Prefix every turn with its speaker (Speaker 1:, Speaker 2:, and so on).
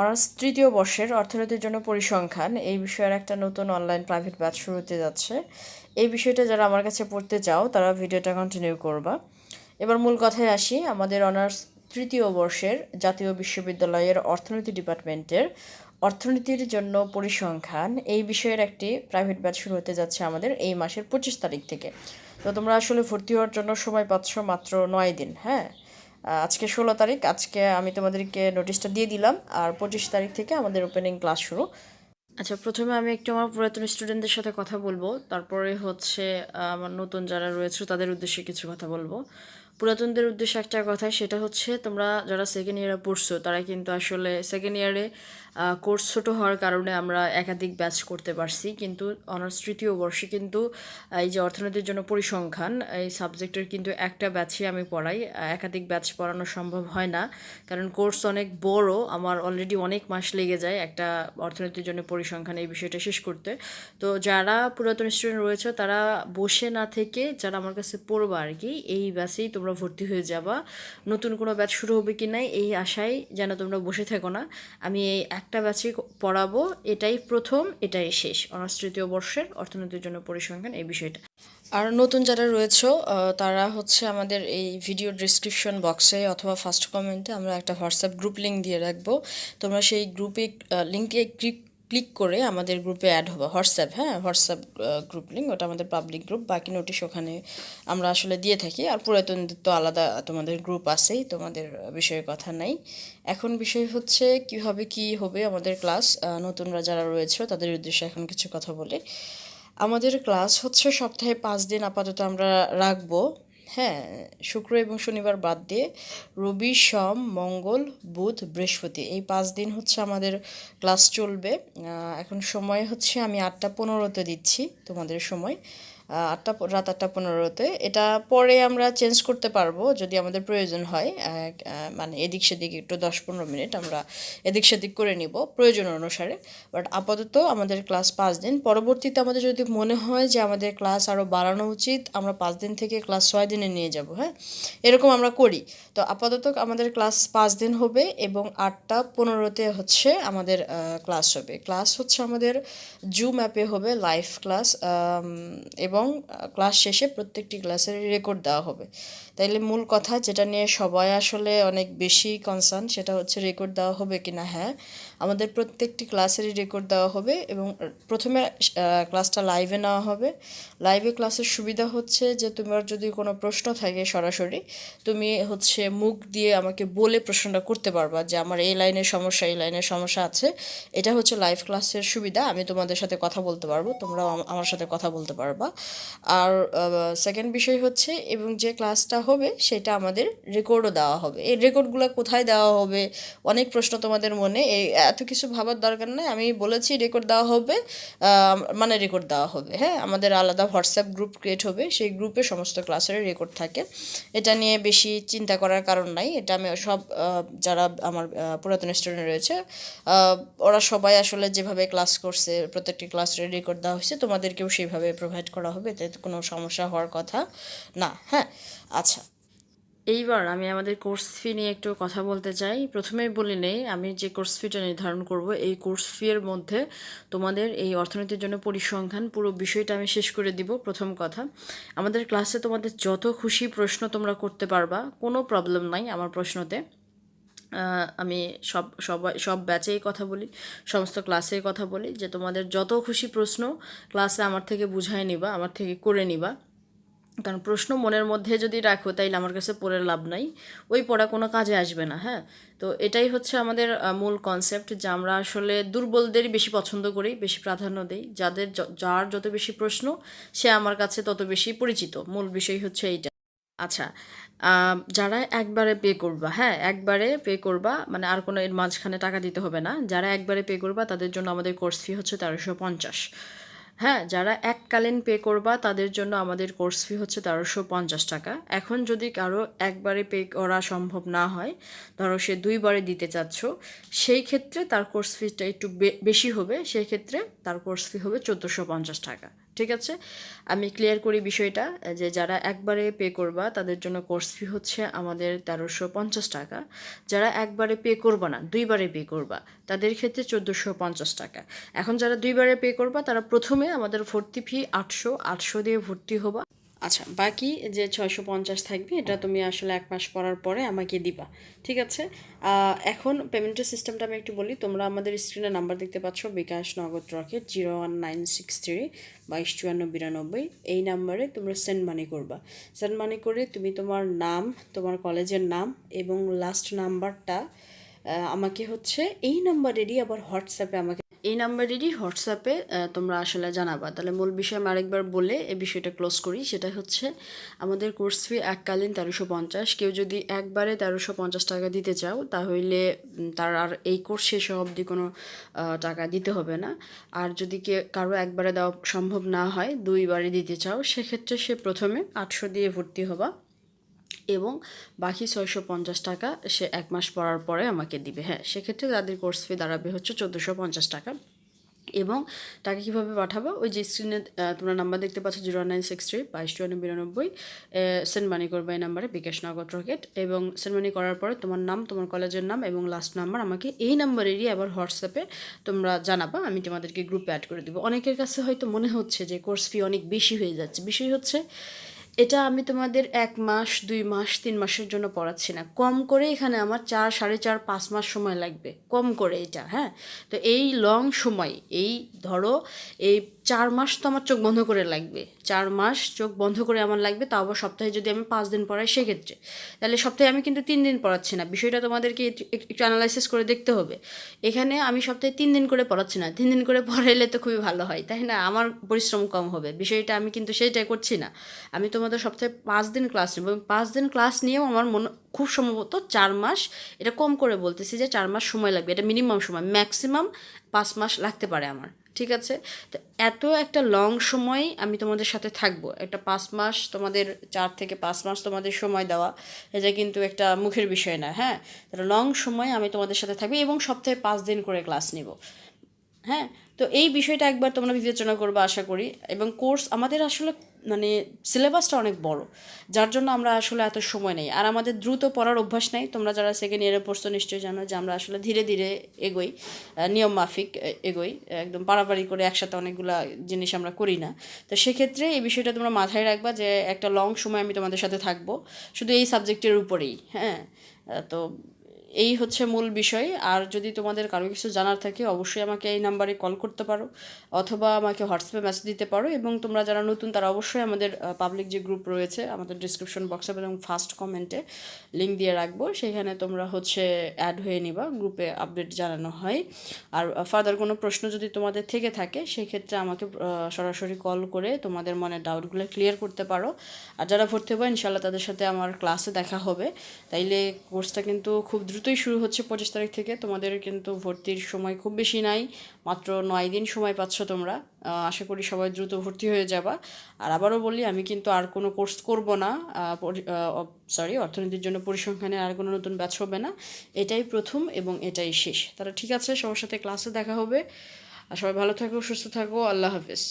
Speaker 1: Honours তৃতীয় বর্ষের অর্থনীতির জন্য পরিসংখ্যান। এই বিষয়ের একটা নতুন অনলাইন প্রাইভেট ব্যাচ শুরু হতে যাচ্ছে। এই বিষয়টা যারা আমার কাছে পড়তে চাও, তারা ভিডিওটা কন্টিনিউ করবা। এবার মূল কথায় আসি, আমাদের অনার্স তৃতীয় বর্ষের জাতীয় বিশ্ববিদ্যালয়ের অর্থনীতি ডিপার্টমেন্টের অর্থনীতির জন্য পরিসংখ্যান। এই বিষয়ের একটি প্রাইভেট ব্যাচ শুরু হতে যাচ্ছে আমাদের এই মাসের পঁচিশ তারিখ থেকে। তো তোমরা আসলে ভর্তি হওয়ার জন্য সময় পাচ্ছ মাত্র নয় দিন হ্যাঁ? আজকে ষোলো তারিখ, আজকে আমি তোমাদেরকে নোটিশটা দিয়ে দিলাম, আর পঁচিশ তারিখ থেকে আমাদের ওপেনিং ক্লাস শুরু। আচ্ছা প্রথমে আমি একটু আমার পুরাতন স্টুডেন্টদের সাথে কথা বলব, তারপরে হচ্ছে আমার নতুন যারা রয়েছে তাদের উদ্দেশ্যে কিছু কথা বলব। পুরাতনদের উদ্দেশ্যে একটা কথা, সেটা হচ্ছে তোমরা যারা সেকেন্ড ইয়ারে পড়ছো, তারা কিন্তু আসলে সেকেন্ড ইয়ারে কোর্স ছোট হওয়ার কারণে আমরা একাধিক ব্যাচ করতে পারছি, কিন্তু অনার্স তৃতীয় বর্ষে কিন্তু এই যে অর্থনীতির জন্য পরিসংখ্যান, এই সাবজেক্টের কিন্তু একটা ব্যাচই আমি পড়াই একাধিক ব্যাচ পড়ানো সম্ভব হয় না, কারণ কোর্স অনেক বড়, আমার অলরেডি অনেক মাস লেগে যায় একটা অর্থনীতির জন্য পরিসংখ্যান এই বিষয়টা শেষ করতে। তো যারা পুরাতন স্টুডেন্ট রয়েছে, তারা বসে না থেকে যারা আমার কাছে পড়বা আর কি, এই ব্যাচেই তোমরা ভর্তি হয়ে যাবা, নতুন কোনো ব্যাচ শুরু হবে কি না এই আশায় যেন তোমরা বসে থেকো না, আমি এই একটা ব্যাচে পড়াবো, এটাই প্রথম, এটাই শেষ। অনার্স তৃতীয় বর্ষের অর্থনীতির জন্য পরিসংখ্যান এই বিষয়টা। আর নতুন যারা রয়েছে তারা হচ্ছে আমাদের এই ভিডিও ডিসক্রিপশন বক্সে অথবা ফার্স্ট কমেন্টে আমরা একটা হোয়াটসঅ্যাপ গ্রুপ লিঙ্ক দিয়ে রাখব। তোমরা সেই গ্রুপে লিঙ্কে ক্লিক ক্লিক করে আমাদের গ্রুপে অ্যাড হব, হোয়াটসঅ্যাপ হ্যাঁ? হোয়াটসঅ্যাপ গ্রুপ লিঙ্ক ওটা আমাদের পাবলিক গ্রুপ বাকি নোটিশ ওখানে আমরা আসলে দিয়ে থাকি। আর পুরাতনদের তো আলাদা তোমাদের গ্রুপ আছেই, তোমাদের বিষয়ে কথা নাই। এখন বিষয় হচ্ছে কীভাবে কি হবে আমাদের ক্লাস নতুনরা যারা রয়েছে তাদের উদ্দেশ্যে এখন কিছু কথা বলি। আমাদের ক্লাস হচ্ছে সপ্তাহে পাঁচ দিন আপাতত আমরা রাখব। হ্যাঁ শুক্র এবং শনিবার বাদ দিয়ে রবি, সোম, মঙ্গল, বুধ, বৃহস্পতি। এই পাঁচ দিন হচ্ছে আমাদের ক্লাস চলবে। এখন সময় হচ্ছে আমি আটটা পনেরোতে দিচ্ছি তোমাদের সময়। আটটা রাত আটটা পনেরোতে। এটা পরে আমরা চেঞ্জ করতে পারব যদি আমাদের প্রয়োজন হয়। মানে এদিক সেদিক একটু দশ পনেরো মিনিট আমরা এদিক সেদিক করে নিব প্রয়োজন অনুসারে। বাট আপাতত আমাদের ক্লাস পাঁচ দিন। পরবর্তীতে আমাদের যদি মনে হয় যে আমাদের ক্লাস আরও বাড়ানো উচিত, আমরা পাঁচ দিন থেকে ক্লাস ছয় দিনে নিয়ে যাব হ্যাঁ? এরকম আমরা করি। তো আপাতত আমাদের ক্লাস পাঁচ দিন হবে এবং আটটা পনেরোতে হচ্ছে আমাদের ক্লাস হবে। ক্লাস হচ্ছে আমাদের জুম অ্যাপে হবে লাইভ ক্লাস এবং ক্লাস শেষে প্রত্যেকটি ক্লাসের রেকর্ড দেওয়া হবে। তাইলে মূল কথা যেটা নিয়ে সবাই আসলে অনেক বেশি কনসার্ন সেটা হচ্ছে রেকর্ড দেওয়া হবে কি না হ্যাঁ আমাদের প্রত্যেকটি ক্লাসেরই রেকর্ড দেওয়া হবে এবং প্রথমে ক্লাসটা লাইভে নেওয়া হবে। লাইভে ক্লাসের সুবিধা হচ্ছে যে তোমার যদি কোনো প্রশ্ন থাকে সরাসরি, তুমি হচ্ছে মুখ দিয়ে আমাকে বলে প্রশ্নটা করতে পারবা যে আমার এই লাইনের সমস্যা, এই লাইনের সমস্যা আছে। এটা হচ্ছে লাইভ ক্লাসের সুবিধা, আমি তোমাদের সাথে কথা বলতে পারব, তোমরাও আমার সাথে কথা বলতে পারবা। আর সেকেন্ড বিষয় হচ্ছে এবং যে ক্লাসটা হবে, সেটা আমাদের রেকর্ডও দেওয়া হবে। এই রেকর্ডগুলো কোথায় দেওয়া হবে? অনেক প্রশ্ন তোমাদের মনে। এই এত কিছু ভাবার দরকার নেই। আমি বলেছি রেকর্ড দেওয়া হবে মানে রেকর্ড দেওয়া হবে হ্যাঁ? আমাদের আলাদা হোয়াটসঅ্যাপ গ্রুপ ক্রিয়েট হবে, সেই গ্রুপে সমস্ত ক্লাসের রেকর্ড থাকে। এটা নিয়ে বেশি চিন্তা করার কারণ নাই। এটা আমি সব যারা আমার পুরাতন স্টুডেন্ট রয়েছে ওরা সবাই আসলে যেভাবে ক্লাস করছে, প্রত্যেকটি ক্লাসের রেকর্ড দেওয়া হয়েছে, তোমাদেরকেও সেইভাবে প্রোভাইড করা হবে। এতে কোনো সমস্যা হওয়ার কথা না হ্যাঁ? আচ্ছা এইবার আমি আমাদের কোর্স ফি নিয়ে একটু কথা বলতে চাই। প্রথমেই বলি নেই, আমি যে কোর্স ফিটা নির্ধারণ করব, এই কোর্স ফি এর মধ্যে তোমাদের এই অর্থনীতির জন্য পরিসংখ্যান পুরো বিষয়টা আমি শেষ করে দিব, প্রথম কথা। আমাদের ক্লাসে তোমাদের যত খুশি প্রশ্ন তোমরা করতে পারবা, কোনো প্রবলেম নাই আমার প্রশ্নতে। আমি সব, সবাই, সব ব্যাচেই কথা বলি, সমস্ত ক্লাসেই কথা বলি, যে তোমাদের যত খুশি প্রশ্ন ক্লাসে আমার থেকে বুঝাই নিবা, আমার থেকে করে নিবা। কারণ প্রশ্ন মনের মধ্যে যদি রাখো, তাইলে আমার কাছে পড়ে লাভ নাই। ওই পড়া কোনো কাজে আসবে না হ্যাঁ? তো এটাই হচ্ছে আমাদের মূল কনসেপ্ট যে আমরা আসলে দুর্বলদেরই বেশি পছন্দ করি, বেশি প্রাধান্য দিই। যাদের যার যত বেশি প্রশ্ন, সে আমার কাছে তত বেশি পরিচিত। মূল বিষয় হচ্ছে এইটা। আচ্ছা যারা একবারে পে করবা হ্যাঁ একবারে পে করবা মানে আর কোনো এর মাঝখানে টাকা দিতে হবে না। যারা একবারে পে করবা, তাদের জন্য আমাদের কোর্স ফি হচ্ছে তেরোশো পঞ্চাশ। হ্যাঁ যারা এককালীন পে করবা, তাদের জন্য আমাদের কোর্স ফি হচ্ছে তেরোশো পঞ্চাশ টাকা। এখন যদি কারও একবারে পে করা সম্ভব না হয়, ধরো সে দুইবারে দিতে চাচ্ছ, সেই ক্ষেত্রে তার কোর্স ফিটা একটু বেশি হবে, সেই ক্ষেত্রে তার কোর্স ফি হবে চোদ্দোশো পঞ্চাশ টাকা। ঠিক আছে? আমি ক্লিয়ার করি বিষয়টা, যে যারা একবারে পে করবা, তাদের জন্য কোর্স ফি হচ্ছে আমাদের তেরোশো পঞ্চাশ টাকা। যারা একবারে পে করবা না, দুইবারে পে করবা, তাদের ক্ষেত্রে চোদ্দোশো পঞ্চাশ টাকা। এখন যারা দুইবারে পে করবা, তারা প্রথমে আমাদের ভর্তি ফি আটশো আটশো দিয়ে ভর্তি হবা। আচ্ছা বাকি যে ছয়শো পঞ্চাশ থাকবে, এটা তুমি আসলে এক মাস পড়ার পরে আমাকে দিবা, ঠিক আছে? এখন পেমেন্টের সিস্টেমটা আমি একটু বলি, তোমরা আমাদের স্ক্রিনে নাম্বার দেখতে পাচ্ছ, bKash Nagad Rocket zero one nine six three বাইশ চুয়ান্ন বিরানব্বই, এই নাম্বারে তোমরা সেন্ড মানি করবা। সেন্ড মানি করে তুমি তোমার নাম, তোমার কলেজের নাম এবং লাস্ট নাম্বারটা আমাকে হচ্ছে এই নাম্বারেরই আবার হোয়াটসঅ্যাপে আমাকে এই নাম্বারেরই হোয়াটসঅ্যাপে তোমরা আসলে জানাবা। তাহলে মূল বিষয় আমি আরেকবার বলে এই বিষয়টা ক্লোজ করি। সেটা হচ্ছে আমাদের কোর্স ফি এককালীন তেরোশো পঞ্চাশ। কেউ যদি একবারে তেরোশো পঞ্চাশ টাকা দিতে চাও, তাহলে তার আর এই কোর্স শেষ অবধি কোনো টাকা দিতে হবে না। আর যদি কে, কারও একবারে দেওয়া সম্ভব না হয় দুইবারে দিতে চাও, সেক্ষেত্রে সে প্রথমে আটশো দিয়ে ভর্তি হবা। এবং বাকি ছয়শো পঞ্চাশ টাকা সে এক মাস পড়ার পরে আমাকে দিবে। হ্যাঁ সেক্ষেত্রে তাদের কোর্স ফি দাঁড়াবে হচ্ছে চোদ্দোশো পঞ্চাশ টাকা। এবং টাকা কীভাবে পাঠাবো? ওই যে স্ক্রিনে তোমরা নাম্বার দেখতে পাচ্ছ জিরো নাইন সিক্স থ্রি বাইশ চুয়ান্ন বিরানব্বই সেন্ড মানি করবে এই নাম্বারে বিকাশ নগদ রকেট এবং সেন্ড মানি করার পরে তোমার নাম, তোমার কলেজের নাম এবং লাস্ট নাম্বার আমাকে এই নাম্বারেরই আবার হোয়াটসঅ্যাপে তোমরা জানাবা, আমি তোমাদেরকে গ্রুপে অ্যাড করে দেবো। অনেকের কাছে হয়তো মনে হচ্ছে যে কোর্স ফি অনেক বেশি হয়ে যাচ্ছে। বিষয় হচ্ছে এটা আমি তোমাদের এক মাস, দুই মাস, তিন মাসের জন্য পড়াচ্ছি না। কম করে এখানে আমার চার, সাড়ে চার, পাঁচ মাস সময় লাগবে। কম করে এটা হ্যাঁ? তো এই লং সময়, এই ধরো, এই চার মাস তো আমার চোখ বন্ধ করে লাগবে। চার মাস চোখ বন্ধ করে আমার লাগবে তাও আবার সপ্তাহে যদি আমি পাঁচ দিন পড়াই, সেক্ষেত্রে। তাহলে সপ্তাহে আমি কিন্তু তিন দিন পড়াচ্ছি না। বিষয়টা তোমাদেরকে একটু অ্যানালাইসিস করে দেখতে হবে। এখানে আমি সপ্তাহে তিন দিন করে পড়াচ্ছি না। তিন দিন করে পড়াইলে তো খুবই ভালো হয়, তাই না? আমার পরিশ্রম কম হবে। বিষয়টা আমি কিন্তু সেইটাই করছি না। আমি তোমাদের সপ্তাহে পাঁচ দিন ক্লাস নেব। এবং পাঁচ দিন ক্লাস নিয়েও আমার মনে খুব সম্ভবত চার মাস, এটা কম করে বলতেছি যে চার মাস সময় লাগবে। এটা মিনিমাম সময় ম্যাক্সিমাম পাঁচ মাস লাগতে পারে আমার, ঠিক আছে? তো এত একটা লং সময় আমি তোমাদের সাথে থাকব। একটা পাঁচ মাস তোমাদের, চার থেকে পাঁচ মাস তোমাদের সময় দেওয়া, এটা কিন্তু একটা মুখের বিষয় না হ্যাঁ? তাহলে লং সময় আমি তোমাদের সাথে থাকব এবং সপ্তাহে পাঁচ দিন করে ক্লাস নিব। হ্যাঁ? তো এই বিষয়টা একবার তোমরা বিবেচনা করবে, আশা করি। এবং কোর্স আমাদের আসলে মানে সিলেবাসটা অনেক বড়, যার জন্য আমরা আসলে এত সময় নেই। আর আমাদের দ্রুত পড়ার অভ্যাস নেই। তোমরা যারা সেকেন্ড ইয়ারে পড়ছো নিশ্চয়ই জানো যে আমরা আসলে ধীরে ধীরে এগোই নিয়ম মাফিক এগোই, একদম পাড়াপাড়ি করে একসাথে অনেকগুলা জিনিস আমরা করি না। তো সেক্ষেত্রে এই বিষয়টা তোমরা মাথায় রাখবা যে একটা লং সময় আমি তোমাদের সাথে থাকব, শুধু এই সাবজেক্টের উপরেই হ্যাঁ? তো এই হচ্ছে মূল বিষয়। আর যদি তোমাদের কারও কিছু জানার থাকে, অবশ্যই আমাকে এই নাম্বারে কল করতে পারো অথবা আমাকে হোয়াটসঅ্যাপে মেসেজ দিতে পারো এবং তোমরা যারা নতুন, তারা অবশ্যই আমাদের পাবলিক যে গ্রুপ রয়েছে, আমাদের ডিসক্রিপশন বক্সে এবং ফার্স্ট কমেন্টে লিঙ্ক দিয়ে রাখব। সেখানে তোমরা হচ্ছে অ্যাড হয়ে নিবা গ্রুপে আপডেট জানানো হয়। আর ফার্দার কোনো প্রশ্ন যদি তোমাদের থেকে থাকে সেই ক্ষেত্রে আমাকে সরাসরি কল করে তোমাদের মনে ডাউটগুলো ক্লিয়ার করতে পারো। আর যারা ভর্তি হবে ইনশাল্লাহ তাদের সাথে আমার ক্লাসে দেখা হবে। তাইলে কোর্সটা কিন্তু খুব দ্রুতই শুরু হচ্ছে পঁচিশ তারিখ থেকে। তোমাদের কিন্তু ভর্তির সময় খুব বেশি নাই, মাত্র নয় দিন সময় পাচ্ছ তোমরা। আশা করি সবাই দ্রুত ভর্তি হয়ে যাবা। আর আবারও বলি, আমি কিন্তু আর কোনো কোর্স করব না। সরি অর্থনীতির জন্য পরিসংখ্যানে আর কোনো নতুন ব্যাচ হবে না। এটাই প্রথম এবং এটাই শেষ। তারা ঠিক আছে, সবার সাথে ক্লাসে দেখা হবে। আর সবাই ভালো থাকো, সুস্থ থাকো। আল্লাহ হাফেজ।